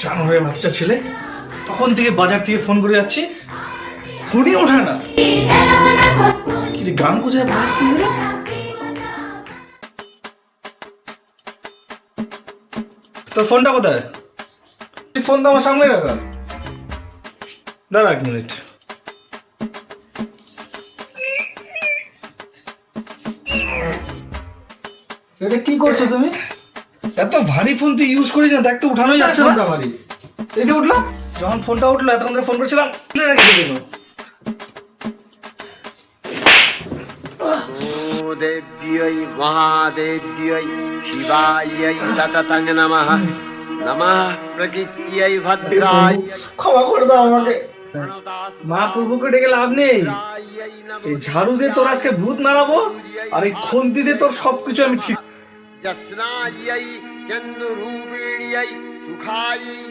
চান হয়ে বাচ্চা ছেলে তখন থেকে বাজার থেকে ফোন করে যাচ্ছি। ফোনই ওঠে না। কিন্তু গান কোথায় তোর ফোনটা কোথায়? ফোন তো আমার সামনে রাখা। দাঁড়া এক মিনিট। এটা কি করছ তুমি? এত ভারী ফোন তুই ইউজ করিস না দেখতে উঠানো যাচ্ছে না। ভারী। এই যে উঠল? যখন ফোনটা উঠল এতক্ষণ ধরে ফোন করেছিলাম রেখে দিল। দেব্যই মহাদেব্যই শিবাই তটাং নমঃ। নমঃ প্রকৃত্যই ভদ্রাই ক্ষমা করে দাও আমাকে। মা প্রভুকে ডেকে লাভ নেই। এই ঝাড়ু দিয়ে তোর আজকে ভূত মারাবো আর এই খন্তি দিয়ে তোর সবকিছু আমি ঠিক যস্নাই न्द्रूपिण सुखायै